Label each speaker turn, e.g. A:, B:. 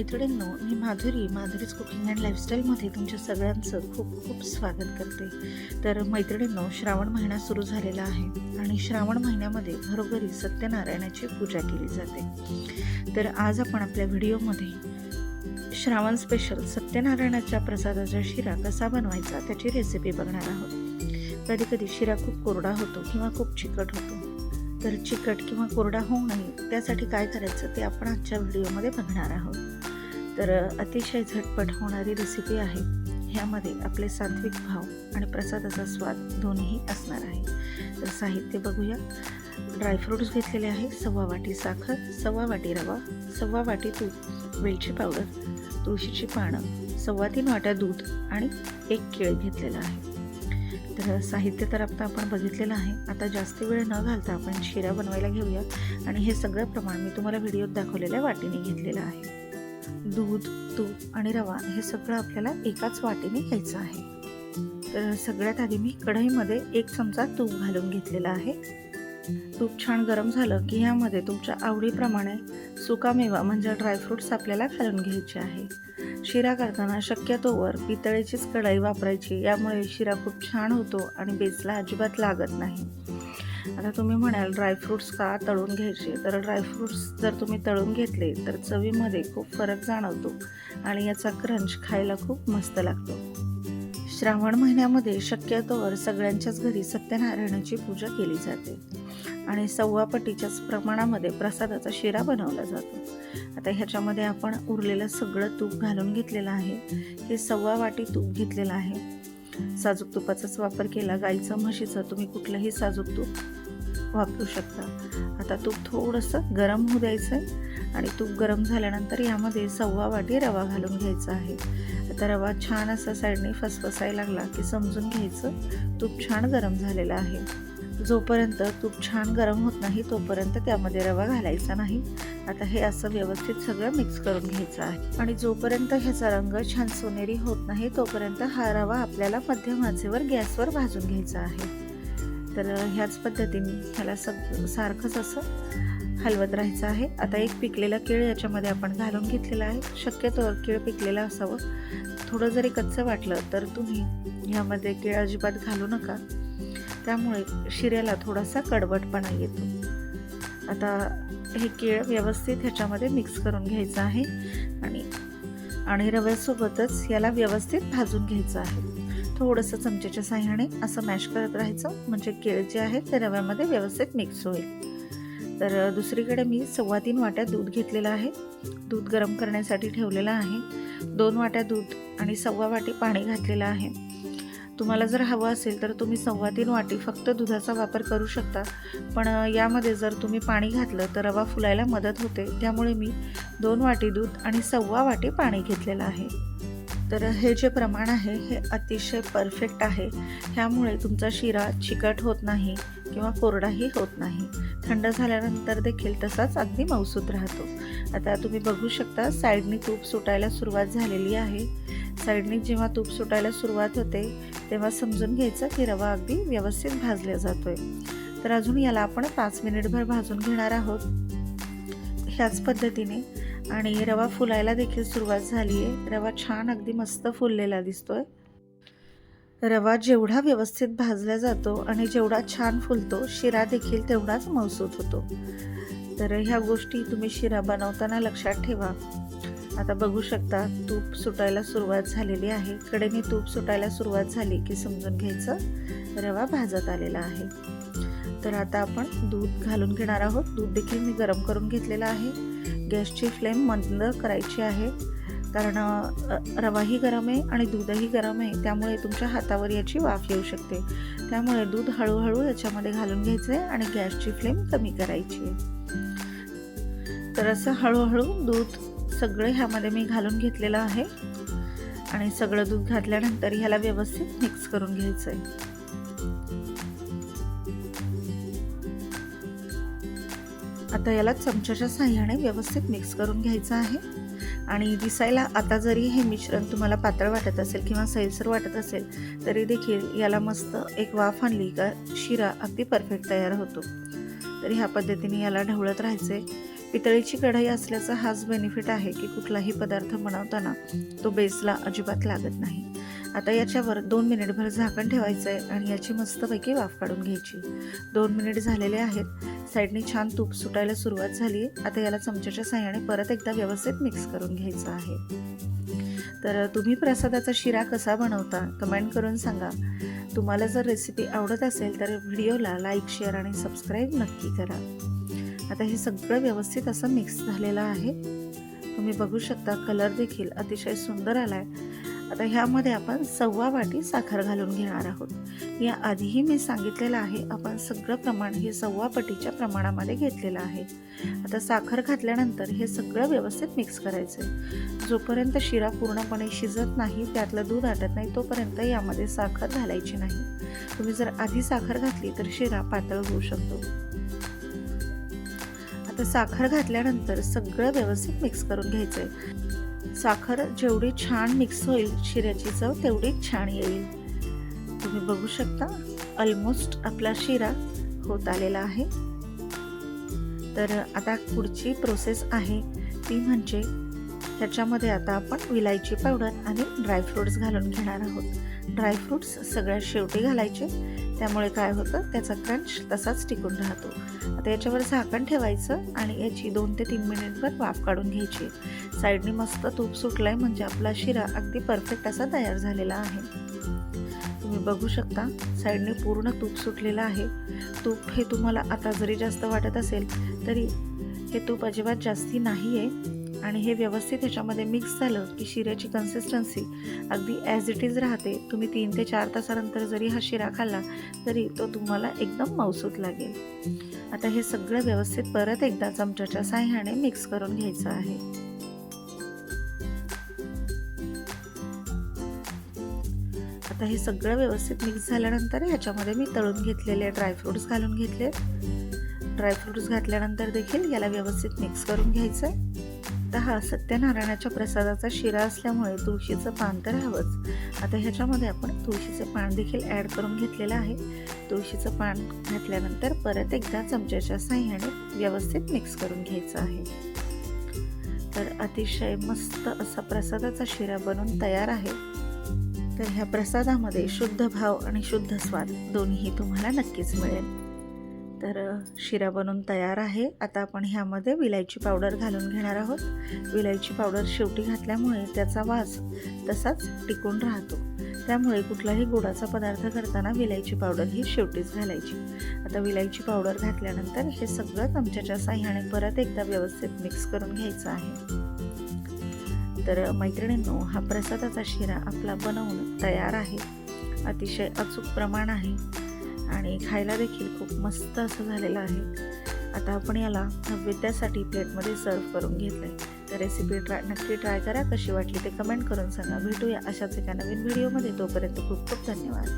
A: मैत्रिणींनो मी Madhuri Madhuri's cooking and लाईफस्टाईलमध्ये तुमच्या सगळ्यांचं खूप खूप स्वागत करते. तर मैत्रिणींनो श्रावण महिना सुरू झालेला आहे आणि श्रावण महिन्यामध्ये घरोघरी सत्यनारायणाची पूजा केली जाते. तर आज आपण आपल्या व्हिडिओमध्ये श्रावण स्पेशल सत्यनारायणाच्या प्रसादाचा शिरा कसा बनवायचा त्याची रेसिपी बघणार आहोत. कधी कधी शिरा खूप कोरडा होतो किंवा खूप चिकट होतो. तर चिकट किंवा कोरडा होऊ नये त्यासाठी काय करायचं ते आपण आजच्या व्हिडिओमध्ये बघणार आहोत. तर अतिशय झटपट होणारी रेसिपी आहे. ह्यामध्ये आपले सात्विक भाव आणि प्रसादाचा स्वाद दोन्हीही असणार आहे. तर साहित्य बघूया. ड्रायफ्रूट्स घेतलेले आहे. सव्वा वाटी साखर सव्वा वाटी रवा सव्वा वाटी तूप वेलची पावडर तुळशीची पानं सव्वा तीन वाट्या दूध आणि एक केळ घेतलेला आहे. तर साहित्य तर आता आपण बघितलेलं आहे. आता जास्त वेळ न घालता आपण शिरा बनवायला घेऊया. आणि हे सगळं प्रमाण मी तुम्हाला व्हिडिओत दाखवलेल्या वाटीने घेतलेलं आहे. दूध तूप आणि रवा हे सगळं आपल्याला एकाच वाटीने घ्यायचं आहे. तर सगळ्यात आधी मी कढईमध्ये एक चमचा तूप घालून घेतलेला आहे. तूप छान गरम झालं की ह्यामध्ये तुमच्या आवडीप्रमाणे सुकामेवा म्हणजे ड्रायफ्रूट्स आपल्याला घालून घ्यायचे आहे. शिरा करताना शक्यतोवर पितळेचीच कढई वापरायची यामुळे शिरा खूप छान होतो आणि बेसला अजिबात लागत नाही. आता तुम्ही म्हणाल ड्रायफ्रूट्स का तळून घ्यायचे? तर ड्रायफ्रूट्स जर तुम्ही तळून घेतले तर चवीमध्ये खूप फरक जाणवतो आणि याचा क्रंच खायला खूप मस्त लागतो. श्रावण महिन्यामध्ये शक्यतोवर सगळ्यांच्याच घरी सत्यनारायणाची पूजा केली जाते आणि सव्वापटीच्याच प्रमाणामध्ये प्रसादाचा शिरा बनवला जातो. आता ह्याच्यामध्ये आपण उरलेलं सगळं तूप घालून घेतलेलं आहे. हे सव्वा वाटी तूप घेतलेलं आहे. साजूक तुपाचाच वापर केला गाईचं म्हशीचं तुम्ही कुठलंही साजूक तूप वापरू शकता. आता तूप थोडंसं गरम होऊ द्यायचं आहे आणि तूप गरम झाल्यानंतर यामध्ये सव्वा वाटी रवा घालून घ्यायचा आहे. आता रवा छान असा साईडने फसफसायला लागला की समजून घ्यायचं तूप छान गरम झालेलं आहे. जोपर्यंत तूप छान गरम होत नाही तोपर्यंत त्यामध्ये रवा घालायचा नाही. आता हे असं व्यवस्थित सगळं मिक्स करून घ्यायचं आहे. आणि जोपर्यंत ह्याचा रंग छान सोनेरी होत नाही तोपर्यंत हा रवा आपल्याला मध्यम आचेवर गॅसवर भाजून घ्यायचा आहे. तर ह्याच पद्धतीने ह्याला सग सारखंच असं हलवत राहायचं आहे. आता एक पिकलेला केळ याच्यामध्ये आपण घालून घेतलेला आहे. शक्यतो केळ पिकलेला असावं. थोडं जरी कच्चं वाटलं तर तुम्ही ह्यामध्ये केळ अजिबात घालू नका. त्यामुळे शिऱ्याला थोडासा कडवटपणा येतो. आता हे केळ व्यवस्थित ह्याच्यामध्ये मिक्स करून घ्यायचं आहे आणि आणि रव्यासोबतच याला व्यवस्थित भाजून घ्यायचं आहे. थोडंसं चमच्याच्या साह्याने असं मॅश करत राहायचं. म्हणजे केळ जे आहे ते रव्यामध्ये व्यवस्थित मिक्स होईल. तर दुसरीकडे मी सव्वा तीन वाट्या दूध घेतलेलं आहे. दूध गरम करण्यासाठी ठेवलेलं आहे. दोन वाट्या दूध आणि सव्वा वाटी पाणी घातलेलं आहे. तुम्हाला जर हवं असेल तर तुम्ही सव्वा तीन वाटी फक्त दुधाचा वापर करू शकता. पण यामध्ये जर तुम्ही पाणी घातलं तर रवा फुलायला मदत होते. त्यामुळे मी दोन वाटी दूध आणि सव्वा वाटी पाणी घेतलेलं आहे. तर हे जे प्रमाण आहे हे अतिशय परफेक्ट आहे. ह्यामुळे तुमचा शिरा चिकट होत नाही किंवा कोरडाही होत नाही. थंड झाल्यानंतर देखील तसाच अगदी मौसूद राहतो. आता तुम्ही बघू शकता साईडनी तूप सुटायला सुरुवात झालेली आहे. साईडनी जेव्हा तूप सुटायला सुरुवात होते तेव्हा समजून घ्यायचं की रवा अगदी व्यवस्थित भाजला जातोय. तर अजून याला आपण पाच मिनिटभर भाजून घेणार आहोत. ह्याच पद्धतीने आणि रवा फुलायला देखील सुरुवात झाली आहे. रवा छान अगदी मस्त फुललेला दिसतोय. रवा जेवढा व्यवस्थित भाजला जातो आणि जेवढा छान फुलतो शिरा देखील तेवढाच मौसूत होतो. तर ह्या गोष्टी तुम्ही शिरा बनवताना लक्षात ठेवा. आता बघू शकता तूप सुटायला सुरुवात झालेली आहे. कडेने तूप सुटायला सुरुवात झाली की समजून घ्यायचं रवा भाजत आलेला आहे. तर आता आपण दूध घालून घेणार आहोत. दूध देखील मी गरम करून घेतलेलं आहे. गॅसची फ्लेम मंद करायची आहे. कारण रवाही गरम आहे आणि दूधही गरम आहे. त्यामुळे तुमच्या हातावर याची वाफ येऊ शकते. त्यामुळे दूध हळूहळू याच्यामध्ये घालून घ्यायचं आहे आणि गॅसची फ्लेम कमी करायची आहे. तर असं हळूहळू दूध सगळं ह्यामध्ये मी घालून घेतलेलं आहे. आणि सगळं दूध घातल्यानंतर ह्याला व्यवस्थित मिक्स करून घ्यायचं आहे आता याला चमच्याच्या साह्याने व्यवस्थित मिक्स करून घ्यायचं आहे. आणि दिसायला आता जरी हे मिश्रण तुम्हाला पातळ वाटत असेल किंवा सैलसर वाटत असेल तरी देखील याला मस्त एक वाफ आणली का शिरा अगदी परफेक्ट तयार होतो. तर ह्या पद्धतीने याला ढवळत राहायचे पितळीची कढई असल्याचा हाच बेनिफिट आहे की कुठलाही पदार्थ बनवताना तो बेसला अजिबात लागत नाही. आता याच्यावर दोन मिनिटभर झाकण ठेवायचं आहे आणि याची मस्तपैकी वाफ काढून घ्यायची. दोन मिनिट झालेले आहेत. साईडने छान तूप सुटायला सुरुवात झाली आता याला चमच्याच्या साह्याने परत एकदा व्यवस्थित मिक्स करून घ्यायचं आहे. तर तुम्ही प्रसादाचा शिरा कसा बनवता कमेंट करून सांगा. तुम्हाला जर रेसिपी आवडत असेल तर व्हिडिओला लाईक शेअर आणि सबस्क्राईब नक्की करा. आता हे सगळं व्यवस्थित असं मिक्स झालेलं आहे. तुम्ही बघू शकता कलर देखील अतिशय सुंदर आला आहे आता ह्यामध्ये आपण सव्वा वाटी साखर घालून घेणार आहोत. या आधीही मी सांगितलेलं आहे आपण सगळं प्रमाण हे सव्वा पटीच्या प्रमाणामध्ये घेतलेलं आहे. आता साखर घातल्यानंतर हे सगळं व्यवस्थित मिक्स करायचं आहे जोपर्यंत शिरा पूर्णपणे शिजत नाही त्यातलं दूध आटत नाही तोपर्यंत यामध्ये साखर घालायची नाही. तुम्ही जर आधी साखर घातली तर शिरा पातळ होऊ शकतो. आता साखर घातल्यानंतर सगळं व्यवस्थित मिक्स करून घ्यायचं आहे साखर जेवढी छान मिक्स होईल शिऱ्याची चव तेवढी छान येईल. तुम्ही बघू शकता ऑलमोस्ट आपला शिरा होत आलेला आहे. तर आता पुढची प्रोसेस आहे. ती म्हणजे त्याच्यामध्ये आता आपण विलायची पावडर आणि ड्रायफ्रूट्स घालून घेणार आहोत. ड्रायफ्रूट्स सगळ्यात शेवटी घालायचे. त्यामुळे काय होतं त्याचा क्रंच तसाच टिकून राहतो. आता याच्यावर झाकण ठेवायचं आणि याची दोन ते तीन मिनिटभर वाफ काढून घ्यायची. साईडने मस्त तूप सुटलंय म्हणजे आपला शिरा अगदी परफेक्ट असा तयार झालेला आहे. तुम्ही बघू शकता साईडने पूर्ण तूप सुटलेलं आहे. तूप हे तुम्हाला आता जरी जास्त वाटत असेल तरी हे तूप अजिबात जास्ती नाही आहे आणि हे व्यवस्थित ह्याच्यामध्ये मिक्स झालं की शिऱ्याची कन्सिस्टन्सी अगदी ॲज इट इज राहते. तुम्ही तीन ते चार तासानंतर जरी हा शिरा खाल्ला तरी तो तुम्हाला एकदम मौसूत लागेल. आता हे सगळं व्यवस्थित परत एकदा चमच्याच्या साह्याने मिक्स करून घ्यायचं आहे. आता हे सगळं व्यवस्थित मिक्स झाल्यानंतर ह्याच्यामध्ये मी तळून घेतलेले ड्रायफ्रूट्स घालून घेतले ड्रायफ्रूट्स घातल्यानंतर देखील याला व्यवस्थित मिक्स करून घ्यायचं आहे आता हा सत्यनारायणाच्या प्रसादाचा शिरा असल्यामुळे तुळशीचं पान तर हवंच. आता ह्याच्यामध्ये आपण तुळशीचं पान देखील ॲड करून घेतलेलं आहे. तुळशीचं पान घातल्यानंतर परत एकदा चमच्याच्या साह्याने व्यवस्थित मिक्स करून घ्यायचं आहे. तर अतिशय मस्त असा प्रसादाचा शिरा बनून तयार आहे. तर ह्या प्रसादामध्ये शुद्ध भाव आणि शुद्ध स्वाद दोन्ही तुम्हाला नक्कीच मिळेल. तर शिरा बनून तयार आहे. आता आपण ह्यामध्ये विलायची पावडर घालून घेणार आहोत. विलायची पावडर शेवटी घातल्यामुळे त्याचा वास तसाच टिकून राहतो. त्यामुळे कुठलाही गोडाचा पदार्थ करताना विलायची पावडर ही शेवटीच घालायची. आता विलायची पावडर घातल्यानंतर हे सगळं चमच्याच्या साह्याने परत एकदा व्यवस्थित मिक्स करून घ्यायचं आहे. तर मैत्रिणींनो हा प्रसादाचा शिरा आपला बनवून तयार आहे. अतिशय अचूक प्रमाण आहे. आणि खायला देखील खूप मस्त असं झालेलं आहे. आता आपण याला नैवेद्यासाठी प्लेटमध्ये सर्व करून घेतलं आहे तर रेसिपी ट्राय नक्की ट्राय करा. कशी वाटली ते कमेंट करून सांगा. भेटूया अशाच एका नवीन व्हिडिओमध्ये. तोपर्यंत खूप खूप धन्यवाद.